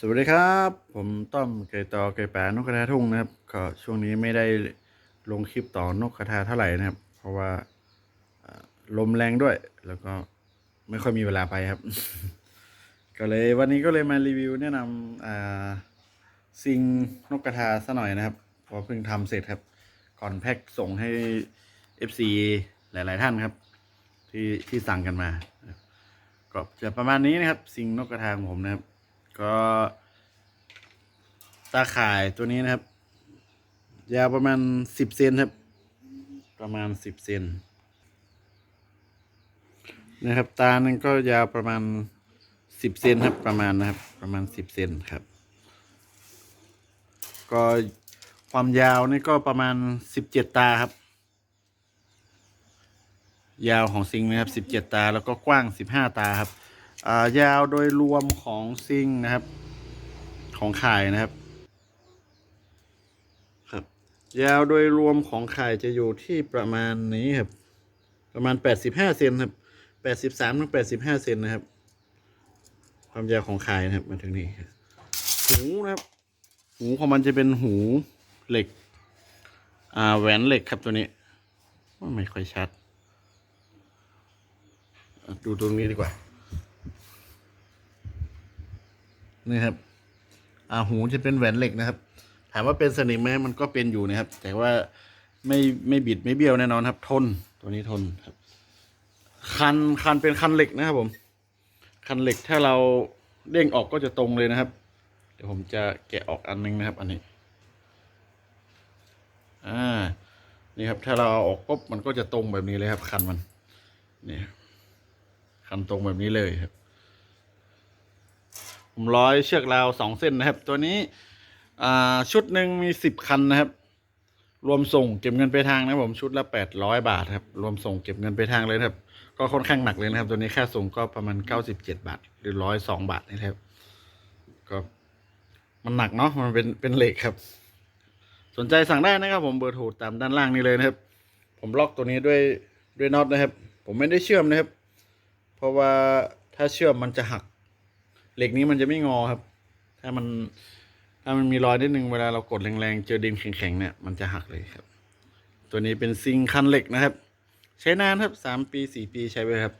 สวัสดีครับ ผมต้อมไก่ต่อไก่ป่านกกระทาทุ่งนะครับก็ช่วงนี้ไม่ได้ลงคลิปต่อนกกระทาเท่าไหร่นะครับ เพราะว่าลมแรงด้วย แล้วก็ไม่ค่อยมีเวลาไปครับ ก็เลยวันนี้ก็เลยมารีวิวแนะนำอ่าซิงนกกระทาซะหน่อยนะครับเพอเพิ่งทำเสร็จครับ ก่อนแพ็คส่งให้ FC หลาย ๆ ท่านครับ ที่ที่สั่งกันมา ก็จะประมาณนี้นะครับ ซิงนกกระทาของผมนะครับ ก็ตาข่ายตัวนี้นะครับ ยาวประมาณสิบเซนครับ ประมาณสิบเซนนะครับ ตาหนึ่งก็ยาวประมาณสิบเซนครับ ประมาณนะครับ ประมาณสิบเซนครับ ก็ความยาวนี่ก็ประมาณสิบเจ็ดตาครับ ยาวของซิงนะครับสิบเจ็ดตาแล้วก็กว้างสิบห้าตาครับ ยาวโดยรวมของซิงนะครับ ของข่ายนะครับ ครับ ยาวโดยรวมของข่ายจะอยู่ที่ประมาณนี้ครับ ประมาณแปดสิบห้าเซนครับแปดสิบสามถึงแปดสิบห้าเซนนะครับ ความยาวของข่ายนะครับมาถึงนี้ครับหูนะครับ หูของมันจะเป็นหูเหล็ก อ่าแหวนเหล็กครับตัวนี้ไม่ค่อยชัด ดูตรงนี้ดีกว่า นี่ครับอ่าหูจะเป็นแหวนเหล็กนะครับ ถามว่าเป็นสนิมไหมมันก็เป็นอยู่นะครับ แต่ว่าไม่ไม่บิดไม่เบี้ยวแน่นอนครับ ทนตัวนี้ทนครับ คันคันเป็นคันเหล็กนะครับผม คันเหล็กถ้าเราเด้งออกก็จะตรงเลยนะครับ เดี๋ยวผมจะแกะออกอันนึงนะครับ อันนี้ อ่า นี่ครับ ถ้าเราเอาออกปุ๊บมันก็จะตรงแบบนี้เลยครับ คันมันนี่ครับคันตรงแบบนี้เลยครับ ผมร้อยเชือกราวสองเส้นนะครับ ตัวนี้ชุดหนึ่งมีสิบคันนะครับ รวมส่งเก็บเงินไปทางนะผมชุดละแปดร้อยบาทครับ รวมส่งเก็บเงินไปทางเลยครับก็ค่อนข้างหนักเลยนะครับ ตัวนี้ค่าส่งก็ประมาณเก้าสิบเจ็ดบาท หรือร้อยสองบาทนี่แหละครับ ก็มันหนักเนาะมันเป็นเป็นเหล็กครับ สนใจสั่งได้นะครับ ผมเบอร์โทรตามด้านล่างนี้เลยนะครับ ผมล็อกตัวนี้ด้วยด้วยน็อตนะครับ ผมไม่ได้เชื่อมนะครับ เพราะว่าถ้าเชื่อมมันจะหัก เหล็กนี้มันจะไม่งอครับ ถ้ามัน ถ้ามันมีรอยนิดนึงเวลาเรากดแรงๆ เจอดินแข็งๆเนี่ยมันจะหักเลยครับ ตัวนี้เป็นซิงคันเหล็กนะครับ ใช้นานครับสามปีสี่ปีใช้ไปครับ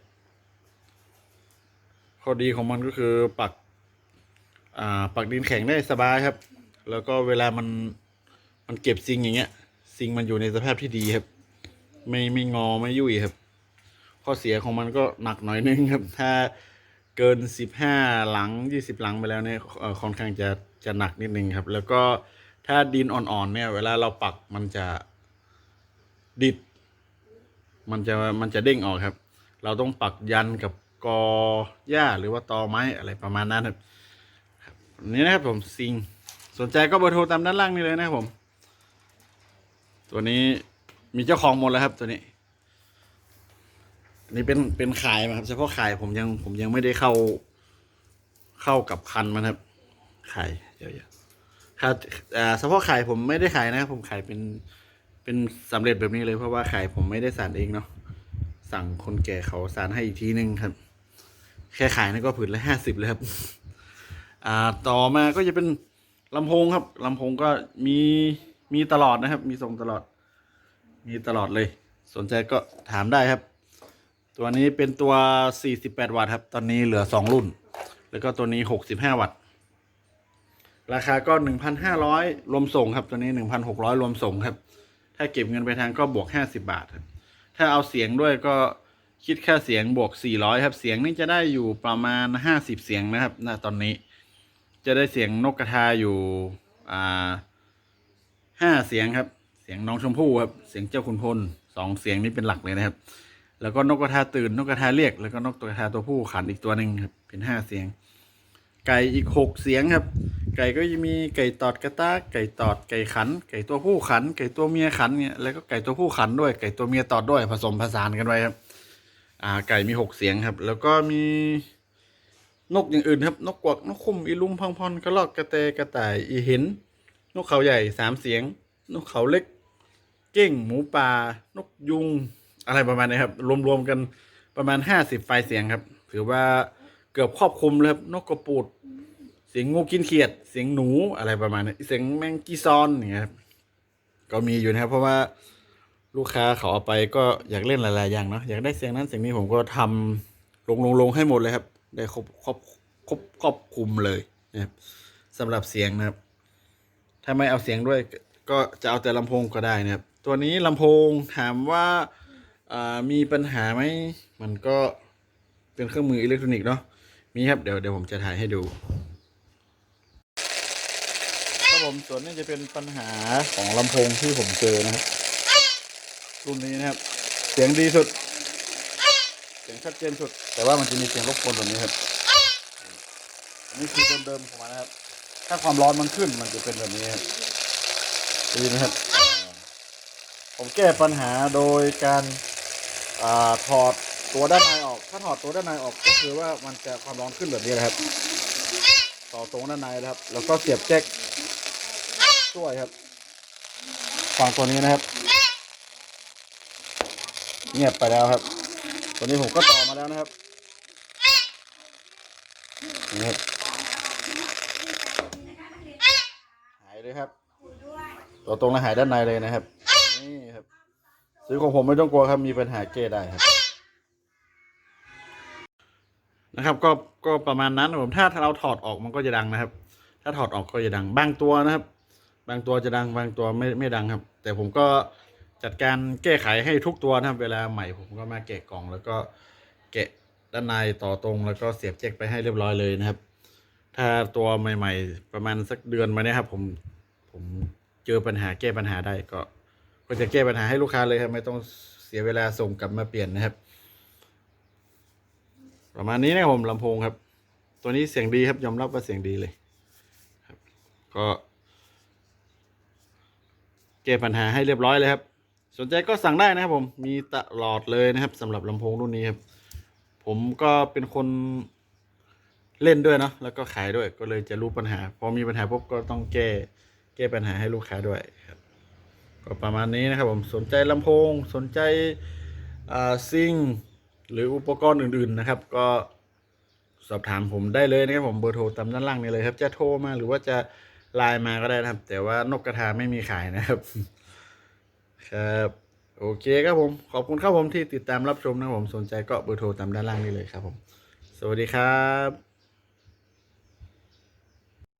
ข้อดีของมันก็คือปัก อ่า ปักดินแข็งได้สบายครับ แล้วก็เวลามันมันเก็บซิงอย่างเงี้ย ซิงมันอยู่ในสภาพที่ดีครับ ไม่ไม่งอไม่ยุ่ยครับ ข้อเสียของมันก็หนักหน่อยนึงครับ ถ้า เกินสิบห้าหลังยี่สิบหลังไปแล้วเนี่ยค่อนข้างจะจะหนักนิดนึงครับ แล้วก็ถ้าดินอ่อนๆเนี่ย เวลาเราปักมันจะดิด มันจะมันจะเด้งออกครับ เราต้องปักยันกับกอหญ้าหรือว่าตอไม้อะไรประมาณนั้นครับนนี้นะครับผมซิงสนใจก็เบอร์โทรตามด้านล่างนี่เลยนะครับผม ตัวนี้มีเจ้าของหมดแล้วครับตัวนี้ นนี้เป็นเป็นขายมาครับเฉพาะขายผมยังผมยังไม่ได้เข้า เข้ากับคันมันครับขายเยอะๆครับอ่าเฉพาะขายผมไม่ได้ขายนะครับผมขายเป็นเป็นสำเร็จแบบนี้เลยเพราะว่าขายผมไม่ได้สานเองเนาะสั่งคนแก่เขาสานให้อีกทีนึงครับ แค่ขายนั่นก็ผืนละห้าสิบเลยครับ อ่าต่อมาก็จะเป็นลำโพงครับลำโพงก็มีมีตลอดนะครับ มีส่งตลอด มีตลอดเลย สนใจก็ถามได้ครับ ตัวนี้เป็นตัว 48 วัตต์ครับ ตอนนี้เหลือ 2 รุ่น แล้วก็ตัวนี้ 65 วัตต์ ราคาก็ 1,500 รวมส่งครับ ตัวนี้ 1,600 รวมส่งครับ ถ้าเก็บเงินไปทางก็บวก 50 บาทครับ ถ้าเอาเสียงด้วยก็คิดค่าเสียงบวก 400 ครับ เสียงนี่จะได้อยู่ประมาณ 50 เสียงนะครับณตอนนี้ จะได้เสียงนกกระทาอยู่อ่าห้าเสียงครับ เสียงน้องชมพู่ครับ เสียงเจ้าคุณพลสองเสียงนี้เป็นหลักเลยนะครับ แล้วก็นกกระทาตื่นนกกระทาเรียก แล้วก็นกตัวกระทาตัวผู้ขันอีกตัวหนึ่งครับ เป็นห้าเสียง ไก่อีกหกเสียงครับ ไก่ก็จะมีไก่ตอดกระตากไก่ตอดไก่ขัน ไก่ตัวผู้ขัน ไก่ตัวเมียขันเนี่ยแล้วก็ไก่ตัวผู้ขันด้วย ไก่ตัวเมียตอดด้วยผสมผสานกันไว้ครับ อ่า ไก่มีหกเสียงครับ แล้วก็มีนกอย่างอื่นครับ นกกวักนกคุ้มอีลุมพังพรกระรอกกระแตกระต่ายอีเห็น นกเขาใหญ่สามเสียง นกเขาเล็ก เก้งหมูป่านกยุง อะไรประมาณนี้ครับ รวมๆกันประมาณห้าสิบไฟล์เสียงครับ ถือว่าเกือบครอบคลุมเลยครับนกกระปูด เสียงงูกินเขียด เสียงหนูอะไรประมาณนี้เสียงแมงกีซอนอย่างเงี้ยครับก็มีอยู่นะครับ เพราะว่าลูกค้าเขาเอาไปก็อยากเล่นหลายๆอย่างเนาะอยากได้เสียงนั้นเสียงนี้ผมก็ทำลงลงลงให้หมดเลยครับ ได้ครบครบครบครอบคลุมเลยนะครับสำหรับเสียงนะครับ ถ้าไม่เอาเสียงด้วยก็จะเอาแต่ลำโพงก็ได้นะครับ ตัวนี้ลำโพงถามว่า มีปัญหาไหมมันก็เป็นเครื่องมืออิเล็กทรอนิกส์เนาะมีครับเดี๋ยวเดี๋ยวผมจะถ่ายให้ดูครับผมส่วนนี้จะเป็นปัญหาของลำโพงที่ผมเจอนะครับรุ่นนี้นะครับ เสียงดีสุด เสียงชัดเจนสุด แต่ว่ามันจะมีเสียงรบกวนแบบนี้ครับอันนี่คือเดิมๆของมันนะครับ ถ้าความร้อนมันขึ้นมันจะเป็นแบบนี้ครับด้ยินไหมครับผมแก้ปัญหาโดยการ ถอดตัวด้านในออก ถ้าถอดตัวด้านในออกก็คือว่ามันจะความร้อนขึ้นแบบนี้นะครับ ต่อตรงด้านในนะครับ แล้วก็เสียบแจ็คช่วยครับฝั่งตัวนี้นะครับ เงียบไปแล้วครับ ตัวนี้ผมก็ต่อมาแล้วนะครับนี่หายเลยครับ ตัวตรงและหายด้านในเลยนะครับ นี่ครับ ซื้อของผมไม่ต้องกลัวครับมีปัญหาเก้ได้ครับ นะครับ ก็ก็ประมาณนั้นผมถ้าถ้าเราถอดออกมันก็จะดังนะครับ ถ้าถอดออกก็จะดัง บางตัวนะครับ บางตัวจะดังบางตัวไม่ไม่ดังครับ แต่ผมก็จัดการแก้ไขให้ทุกตัวนะครับ เวลาใหม่ผมก็มาแกะกล่อง แล้วก็แกะด้านในต่อตรงแล้วก็เสียบแจ็คไปให้เรียบร้อยเลยนะครับ ถ้าตัวใหม่ ๆ ประมาณสักเดือนมาเนี้ยครับ ผมผมเจอปัญหาแก้ปัญหาได้ก็ ก็จะแก้ปัญหาให้ลูกค้าเลยครับ ไม่ต้องเสียเวลาส่งกลับมาเปลี่ยนนะครับ ประมาณนี้นะครับผมลำโพงครับ ตัวนี้เสียงดีครับยอมรับว่าเสียงดีเลยครับก็แก้ปัญหาให้เรียบร้อยเลยครับ สนใจก็สั่งได้นะครับผมมีตลอดเลยนะครับสำหรับลำโพงรุ่นนี้ครับ ผมก็เป็นคนเล่นด้วยเนาะแล้วก็ขายด้วยก็เลยจะรู้ปัญหา พอมีปัญหาปุ๊บก็ต้องแก้แก้ปัญหาให้ลูกค้าด้วยครับ ก็ประมาณนี้นะครับผมสนใจลำโพง สนใจซิงหรืออุปกรณ์อื่น ๆนะครับ ก็สอบถามผมได้เลยนะครับผมเบอร์โทรตามด้านล่างนี้เลยครับ จะโทรมาหรือว่าจะไลน์มาก็ได้นะครับ แต่ว่านกกระทาไม่มีขายนะครับ ครับโอเคครับผม ขอบคุณครับผมที่ติดตามรับชมนะครับผมสนใจก็เบอร์โทรตามด้านล่างนี้เลยครับผม สวัสดีครับ